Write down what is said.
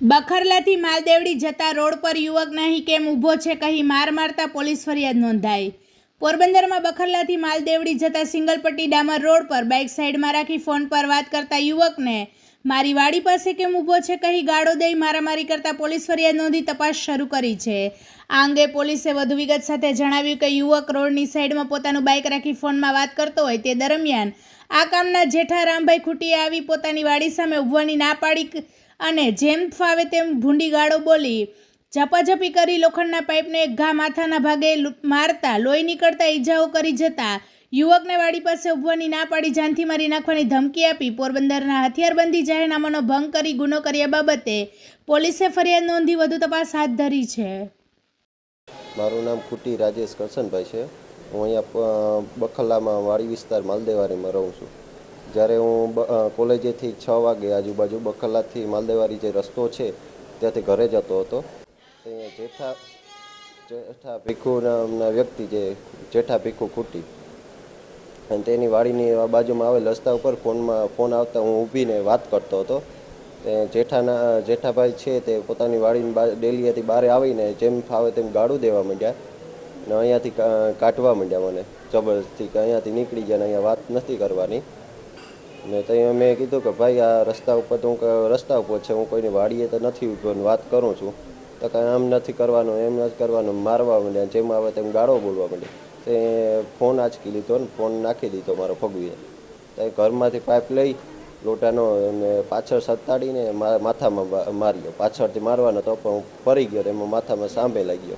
બખરલાથી માલદેવડી જતા રોડ પર યુવક નહીં કેમ ઊભો છે કહી માર મારતા પોલીસ ફરિયાદ નોંધાઈ. પોરબંદરમાં બખરલાથી માલદેવડી જતા સિંગલપટ્ટી ડામર રોડ પર બાઇક સાઈડમાં રાખી ફોન પર વાત કરતા યુવકને મારી વાડી પાસે કેમ ઊભો છે, કહી ગાળો દઈ મારામારી કરતા પોલીસ ફરિયાદ નોંધી તપાસ શરૂ કરી છે. આ અંગે પોલીસે વધુ વિગત સાથે જણાવ્યું કે યુવક રોડની સાઈડમાં પોતાનું બાઇક રાખી ફોનમાં વાત કરતો હોય તે દરમિયાન આ કામના જેઠા રામભાઈ ખૂટીએ આવી પોતાની વાડી સામે ઊભવાની ના પાડી અને જેમ ફાવે તેમ ભૂંડી ગાળો બોલી ઝપાઝપી કરી લોખંડના પાઇપને ઘા માથાના ભાગે મારતા લોહી નીકળતા ઈજાઓ કરી જતા યુવકને વાડી પાસે ઊભવાની ના પાડી જાનથી મારી નાખવાની ધમકી આપી. પોરબંદરના હથિયારબંધી જાહેરનામાનો ભંગ કરી ગુનો કર્યા બાબતે પોલીસે ફરિયાદ નોંધી વધુ તપાસ હાથ ધરી છે. મારું નામ ખુટી રાજેશ કરશનભાઈ છે. હું અહીંયા બખલામાં વાડી વિસ્તાર માલદેવારીમાં રહું છું. જ્યારે હું કોલેજેથી છ વાગે આજુબાજુ બખલાથી માલદેવારી જે રસ્તો છે, ત્યાંથી ઘરે જતો હતો. જેઠા જેઠા ભીખુ નામના વ્યક્તિ જે, જેઠા ભીખુ કુટી અને તેની વાડીની બાજુમાં આવેલ રસ્તા ઉપર ફોનમાં ફોન આવતા હું ઊભીને વાત કરતો હતો. તે જેઠાના, જેઠાભાઈ છે તે પોતાની વાડીની બા ડેલીએથી બહાર આવીને જેમ ફાવે તેમ ગાળું દેવા માંડ્યા ને અહીંયાથી કાઢવા માંડ્યા મને. જબરદસ્તી કે અહીંયાથી નીકળી ગયા ને અહીંયા વાત નથી કરવાની. ને ત્યાં મેં કીધું કે ભાઈ આ રસ્તા ઉપર તો હું રસ્તા ઉપર છે, હું કોઈની વાડીએ તો નથી વાત કરું છું. તો કાંઈ આમ નથી કરવાનું, એમ નથી કરવાનું, મારવા માંડ્યા, જેમ આવે તેમ ગાળો બોલવા માંડ્યા. તે ફોન આંચકી લીધો ને ફોન નાખી દીધો મારો ફગવીએ તો ઘરમાંથી પાઇપ લઈ લોટાનો અને પાછળ સતાડીને મા- માથામાં માર્યો. પાછળથી મારવાનો તો પણ હું ફરી ગયો એમાં માથામાં સાંભે ગયો